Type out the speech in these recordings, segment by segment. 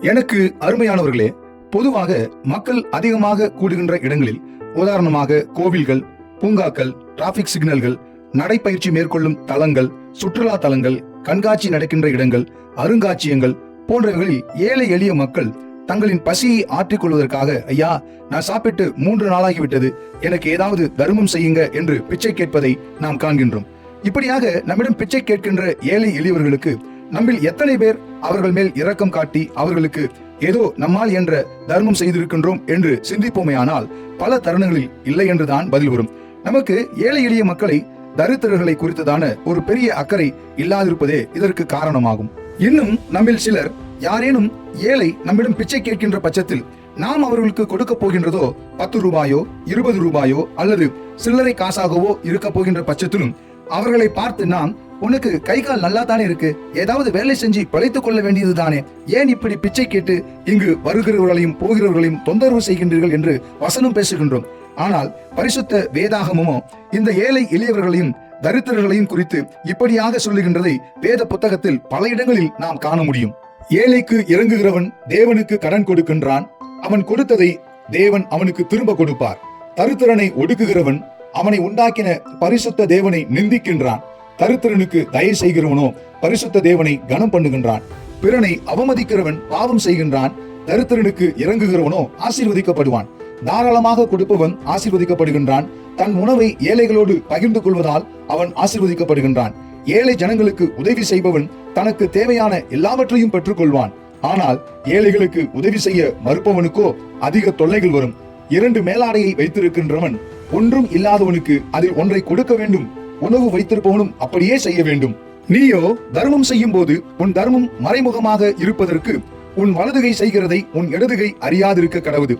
எனக்கு அருமையானவர்களே பொதுவாக மக்கள் அதிகமாக கூடுகின்ற இடங்களில் உதாரணமாக கோவில்கள் பூங்காக்கள் டிராபிக் சிக்னல்கள் நடைப்பயிற்சி மேற்கொள்ளும் தலங்கள் சுற்றுலா தலங்கள் கண்காட்சி நடக்கின்ற இடங்கள் அருங்காட்சியங்கள் போன்றவைகளில் ஏழை எளிய மக்கள் தங்களின் பசியை ஆற்றிக்கொள்வதற்காக ஐயா நான் சாப்பிட்டு மூன்று நாளாகிவிட்டது எனக்கு ஏதாவது தர்மம் செய்யுங்க என்று பிச்சை கேட்பதை நாம் காண்கின்றோம். இப்படியாக நம்மிடம் பிச்சை கேட்கின்ற ஏழை எளியவர்களுக்கு நம்மில் எத்தனை பேர் அவர்கள் மேல் இரக்கம் காட்டி அவர்களுக்கு ஏதோ நம்மால் என்ற தர்மம் செய்திருக்கின்றோம் என்று சிந்திப்போமேயானால் பல தருணங்களில் இல்லை என்றுதான் பதில் வரும். நமக்கு ஏழை எளிய மக்களை தரித்திரர்களை குறித்ததான ஒரு பெரிய அக்கறை இல்லாதிருப்பதே இதற்கு காரணமாகும். இன்னும் நம்மில் சிலர் யாரேனும் ஏழை நம்மிடம் பிச்சை கேட்கின்ற பட்சத்தில் நாம் அவர்களுக்கு கொடுக்க போகின்றதோ பத்து ரூபாயோ இருபது ரூபாயோ அல்லது சில்லறை காசாகவோ இருக்க போகின்ற பட்சத்திலும் அவர்களை பார்த்து நாம் உனக்கு கை கால் நல்லா தானே இருக்கு? ஏதாவது வேலை செஞ்சு பிழைத்துக் கொள்ள வேண்டியது தானே ஏன் இப்படி பிச்சை கேட்டு இங்கு வருகிறவர்களையும் போகிறவர்களையும் தொந்தரவு செய்கின்றீர்கள் என்று வசனம் பேசுகின்றோம். ஆனால் பரிசுத்த வேதாகமமோ இந்த ஏழை எளியவர்களையும் தரித்திரர்களையும் குறித்து இப்படியாக சொல்லுகின்றதை வேத புத்தகத்தில் பல இடங்களில் நாம் காண முடியும். ஏழைக்கு இறங்குகிறவன் தேவனுக்கு கடன் கொடுக்கின்றான். அவன் கொடுத்ததை தேவன் அவனுக்கு திரும்ப கொடுப்பார். தருத்திரனை ஒடுக்குகிறவன் அவனை உண்டாக்கின பரிசுத்த தேவனை நிந்திக்கின்றான். தருத்திரனுக்கு தயை செய்கிறவனோ பரிசுத்த தேவனை கனம் பண்ணுகின்றான். பிறனை அவமதிக்கிறவன் பாவம் செய்கின்றான். தருத்திரனுக்கு இறங்குகிறவனோ ஆசீர்வதிக்கப்படுவான். தாராளமாக கொடுப்பவன் ஆசீர்வதிக்கப்படுகின்றான். தன் உணவை ஏழைகளோடு பகிர்ந்து கொள்வதால் அவன் ஆசீர்வதிக்கப்படுகின்றான். ஏழை ஜனங்களுக்கு உதவி செய்பவன் தனக்கு தேவையான எல்லாவற்றையும் பெற்றுக்கொள்வான். ஆனால் ஏழைகளுக்கு உதவி செய்ய மறுப்பவனுக்கோ அதிக தொல்லைகள் வரும். இரண்டு மேலாடையை வைத்திருக்கின்றவன் ஒன்றும் இல்லாதவனுக்கு அதில் ஒன்றை கொடுக்க வேண்டும் உணவு வைத்திருப்பவனும் அப்படியே செய்ய வேண்டும். நீயோ தர்மம் செய்யும் போது உன் தர்மம் மறைமுகமாக இருப்பதற்கு உன் வலதுகை செய்கிறதை உன் இடதுகை அறியாதிருக்க கடவுது.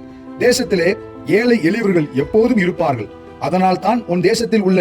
தேசத்திலே ஏழை எளியவர்கள் எப்போதும் இருப்பார்கள். அதனால் தான் உன் தேசத்தில் உள்ள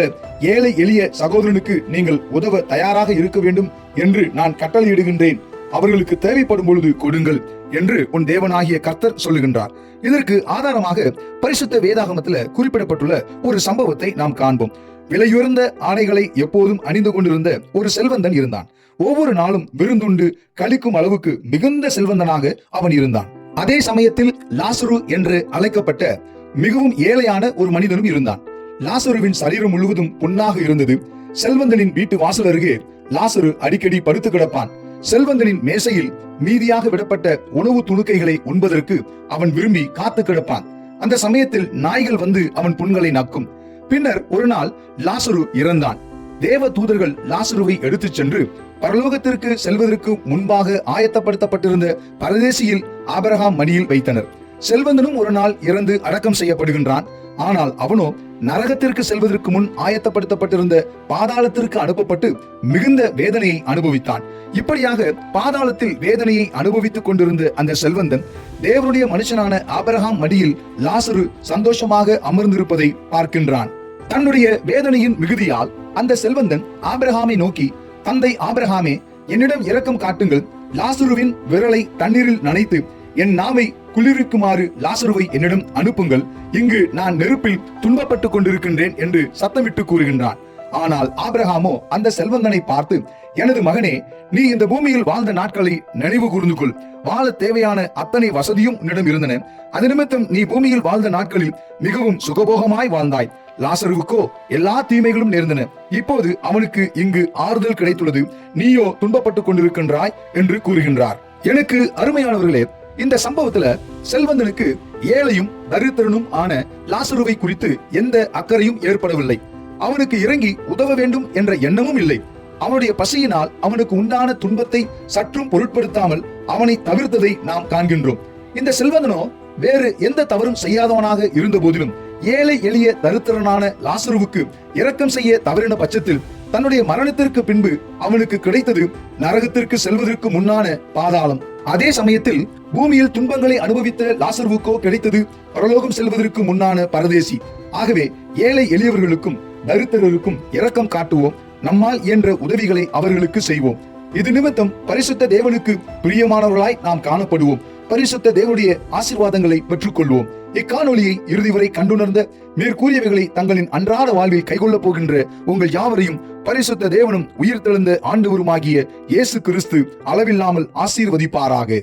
ஏழை எளிய சகோதரனுக்கு நீங்கள் உதவ தயாராக இருக்க வேண்டும் என்று நான் கட்டளையிடுகின்றேன். அவர்களுக்கு தேவைப்படும் பொழுது கொடுங்கள் என்று உன் தேவனாகிய கர்த்தர் சொல்லுகின்றார். இதற்கு ஆதாரமாக பரிசுத்த வேதாகமத்துல குறிப்பிடப்பட்டுள்ள ஒரு சம்பவத்தை நாம் காண்போம். விலையுயர்ந்த ஆடைகளை எப்போதும் அணிந்து கொண்டிருந்த ஒரு செல்வந்தன் இருந்தான். ஒவ்வொரு நாளும் விருந்துண்டு கழிக்கும் அளவுக்கு மிகுந்த செல்வந்தனாக அவன் இருந்தான். அதே சமயத்தில் லாசுரு என்று அழைக்கப்பட்ட மிகவும் ஏழையான ஒரு மனிதனும் இருந்தான். லாசுருவின் சரீரம் முழுவதும் புண்ணாக இருந்தது. செல்வந்தனின் வீட்டு வாசல் அருகே லாசுரு அடிக்கடி படுத்து கிடப்பான். செல்வந்தனின் மேசையில் மீதியாக விடப்பட்ட உணவு துணுக்கைகளை உண்பதற்கு அவன் விரும்பி காத்து கிடப்பான். அந்த சமயத்தில் நாய்கள் வந்து அவன் புண்களை நக்கும். பின்னர் ஒரு நாள் லாசரு இறந்தான். தேவ தூதர்கள் லாசருவை எடுத்துச் சென்று பரலோகத்திற்கு செல்வதற்கு முன்பாக ஆயத்தப்படுத்தப்பட்டிருந்த பரதேசியில் ஆபரகாம் மணியில் வைத்தனர். செல்வந்தனும் ஒரு நாள் இறந்து அடக்கம் செய்யப்படுகின்றான். ஆனால் அவனோ நரகத்திற்கு செல்வதற்கு முன் ஆயத்தப்படுத்தப்பட்டிருந்த பாதாளத்திற்கு அனுப்பப்பட்டு மிகுந்த வேதனையை அனுபவித்தான். இப்படியாக பாதாளத்தில் வேதனையை அனுபவித்துக் கொண்டிருந்த அந்த செல்வந்தன் தேவனுடைய மனுஷனான ஆபரகாம் மடியில் லாசரு சந்தோஷமாக அமர்ந்திருப்பதை பார்க்கின்றான். தன்னுடைய வேதனையின் மிகுதியால் அந்த செல்வந்தன் ஆபிரகாமை நோக்கி தந்தை ஆபிரகாமே என்னிடம் இரக்கம் காட்டுங்கள். லாசுருவின் விரலை தண்ணீரில் நனைத்து என் நாவை குளிருக்குமாறு லாசருவை என்னிடம் அனுப்புங்கள். இங்கு நான் நெருப்பில் துன்பப்பட்டுக் கொண்டிருக்கின்றேன் என்று சத்தமிட்டு கூறுகின்றான். ஆனால் ஆபிரகாமோ அந்த செல்வந்தனை பார்த்து எனது மகனே நீ இந்த பூமியில் வாழ்ந்த நாட்களை நினைவு கூர்ந்து கொள். வாழ தேவையான அத்தனை வசதியும் உன்னிடம் இருந்தன. அது நிமித்தம் நீ பூமியில் வாழ்ந்த நாட்களில் மிகவும் சுகபோகமாய் வாழ்ந்தாய். லாசருவுக்கோ எல்லா தீமைகளும் நேர்ந்தன. இப்போது அவனுக்கு இங்கு ஆறுதல் கிடைத்துள்ளது. நீயோ துன்பப்பட்டுக் கொண்டிருக்கின்றாய் என்று கூறுகின்றார். எனக்கு அருமையானவர்களே இந்த சம்பவத்துல செல்வந்தனுக்கு ஏழையும் தரித்திரனும் ஆன லாசருவை குறித்து எந்த அக்கறையும் ஏற்படவில்லை. அவனுக்கு இறங்கி உதவ வேண்டும் என்ற எண்ணமும் இல்லை. அவனுடைய பசியினால் அவனுக்கு உண்டான துன்பத்தை சற்றும் பொருட்படுத்தாமல் அவனை தவிர்த்ததை நாம் காண்கின்றோம். இந்த செல்வந்தனோ வேறு எந்த தவறும் செய்யாதவனாக இருந்த போதிலும் ஏழை எளிய தருத்திரனான லாசருவுக்கு இரக்கம் செய்ய தவறின பட்சத்தில் தன்னுடைய மரணத்திற்கு பின்பு அவனுக்கு கிடைத்தது நரகத்திற்கு செல்வதற்கு முன்னான பாதாளம். அதே சமயத்தில் பூமியில் துன்பங்களை அனுபவித்த லாசர்வுக்கோ கிடைத்தது பரலோகம் செல்வதற்கு முன்னான பரதேசி. ஆகவே ஏழை எளியவர்களுக்கும் தரித்திரருக்கும் இரக்கம் காட்டுவோம். நம்மால் இயன்ற உதவிகளை அவர்களுக்கு செய்வோம். இது நிமித்தம் பரிசுத்த தேவனுக்கு பிரியமானவர்களாய் நாம் காணப்படுவோம். பரிசுத்த தேவனுடைய ஆசீர்வாதங்களை பெற்றுக்கொள்வோம். இக்காணொலியை இறுதி வரை கண்டுணர்ந்த மேற்கூறியவைகளை தங்களின் அன்றாட வாழ்வில் கைகொள்ளப் போகின்ற உங்கள் யாவரையும் பரிசுத்த தேவனும் உயிர் தெழுந்த ஆண்டவருமாகிய இயேசு கிறிஸ்து அளவில்லாமல் ஆசீர்வதிப்பாராக.